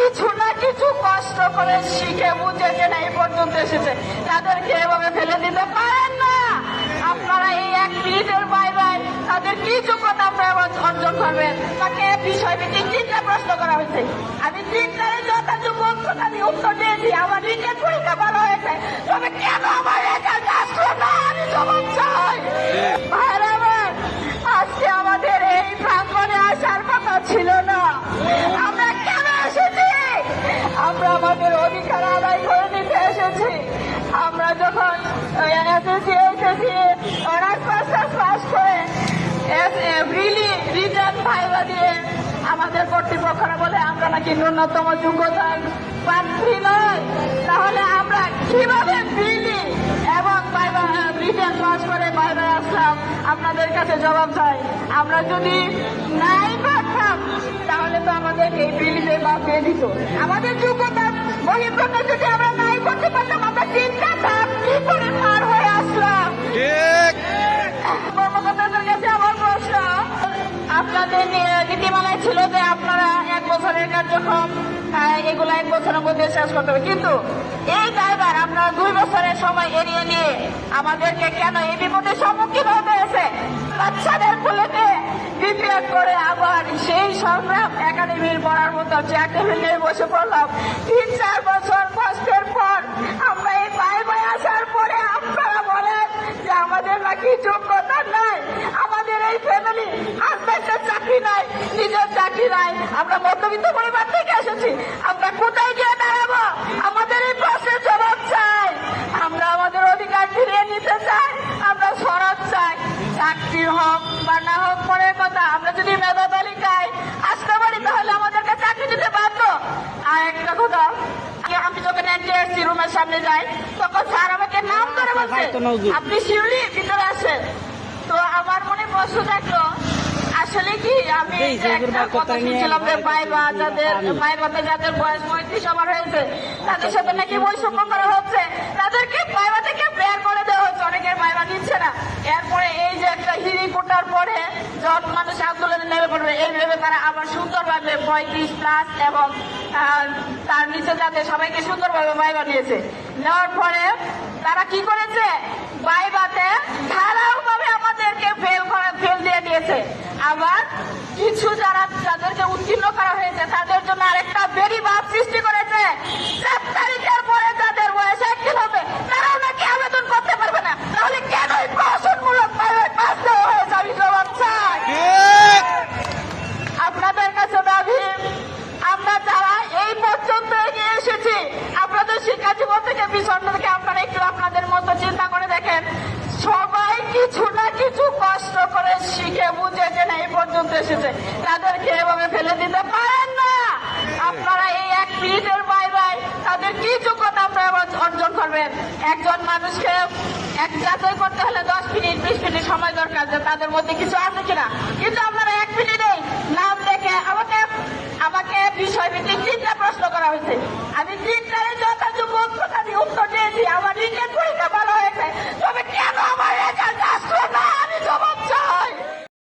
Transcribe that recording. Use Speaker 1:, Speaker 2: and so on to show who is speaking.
Speaker 1: কিছু না, কিছু কষ্ট করে শিখে বুঝে যে না এই পর্যন্ত এসেছে। তাদেরকে এভাবে ফেলে দিতে পারেন না। আপনারা এই এক মিনিটের বাই বাই তাদের কি যোগ্যতা আপনারা অর্জন করবেন। তাকে বিষয় ভিত্তিক তিনটা প্রশ্ন করা হয়েছে। আমি তিনটারে যথাযোগ্য আমি উত্তর দিয়েছি। আমার নিজের পরীক্ষা ভালো হয়েছে। তবে কেন আমার রেজাল্ট আসলো না আমি জবাব চাই আজকে আমাদের এই প্রাঙ্গণে আসার কথা ছিল না। আমাদের অধিকার আদায় করে নিতে এসেছি। আমরা যখন রিলি দিয়ে আমাদের কর্তৃপক্ষরা বলে, আমরা নাকি ন্যূনতম যোগ্যতার প্রার্থী নয়। তাহলে জবাব চাই। আমরা যদি নাই পারতাম তাহলে তো আমাদের এই বিলিতে বাদ দিয়ে দিত আমাদের যোগ্যতার বহির্গত যদি আমরা নাই করতে পারতাম আমরা তিনটা ধাপ কি করে পার হয়ে আসলাম। কর্মকর্তাদের কাছে আমার প্রশ্ন আপনাদের নীতিমালায় ছিল যে আপনারা এক বছরের কার্যক্রম এগুলো এক বছরের মধ্যে শেষ করতে হবে। কিন্তু এই ড্রাইভার আপনারা দুই বছরের সময় এড়িয়ে নিয়ে আমাদেরকে কেন এই বিপদের সম্মুখীন হয়েছে বাচ্চাদের ফুলেতে প্রিপেয়ার করে আবার সেই সংগ্রাম একাডেমির পড়ার মতো চেয়ার টেবিল নিয়ে বসে পড়লাম। তিন, চার বছর কষ্টের পর আমরা এই পায়ে পায়ে আসার পরে আপনারা বলেন যে আমাদের নাকি যোগ্যতা নাই। আমাদের এই ফ্যামিলি হাজব্যান্ডের চাকরি নাই, নিজের চাকরি নাই। আমরা মধ্যবিত্ত পরিবার থেকে এসেছি। চাকরি হোক বা না হোক পরের কথা। আমরা যদি মেধা তালিকায় আসতে পারি তাহলে আমাদেরকে চাকরি দিতে বাধ্য? আর একটা কথা আমি যখন এনটিএসসি রুমের সামনে যাই তখন স্যার আমাকে নাম ধরে বলছে আপনি শিউলি ভিতরে আসেন। তো আমার মনে প্রশ্ন থাকল আসলে কি আমি একটা কথা শুনছিলাম যে মাইবা যাদের। মাইবাতে যাদের বয়স পঁয়ত্রিশ আমার হয়েছে তাদের সাথে নাকি বৈষম্য করা হচ্ছে তাদেরকে মাইবা থেকে বের করে দেওয়া হচ্ছে অনেকের মাইবা নিচ্ছে না এরপরে এই যে একটা হিরি কোটার পরে যত মানুষ আন্দোলনে নেমে পড়বে এই ভেবে তারা আবার সুন্দরভাবে পঁয়ত্রিশ প্লাস এবং তার নিচে যাতে সবাইকে সুন্দরভাবে বাইবা নিয়েছে নেওয়ার পরে তারা কি করেছে? বাইবাতে ধারাভাবে আমাদেরকে ফেল ফেল দিয়ে দিয়েছে। আবার কিছু যারা যাদেরকে উত্তীর্ণ করা হয়েছে, তাদের জন্য আরেকটা বেরি ভাব সৃষ্টি করেছে চার তারিখের পরে যাদের বয়স একদিন হবে তারাও নাকি আবেদন করতে পারবে না তাহলে কেন এই প্রহসনমূলক প্রাইভেট পাস দেওয়া হয়েছে আমি জবাব চাই
Speaker 2: ঠিক
Speaker 1: আপনাদের কাছে দাবি আমরা যারা এই পর্যন্ত এগিয়ে এসেছি আপনাদের শিক্ষা জীবন থেকে বিষণ্ণ থেকে আপনারা একটু আপনাদের মতো চিন্তা করে দেখেন সবাই কিছু না কিছু কষ্ট করে শিখে বুঝে যে না এই পর্যন্ত এসেছে। তাদেরকে এভাবে ফেলে দিতে পারেন না। আপনারা এই এক মিনিটের বাই বাই তাদের কি যোগ্যতা আপনারা অর্জন করবেন? একজন মানুষকে এক যাচাই করতে হলে দশ মিনিট, বিশ মিনিট সময় দরকার যে তাদের মধ্যে কিছু আছে কিনা। কিন্তু আপনারা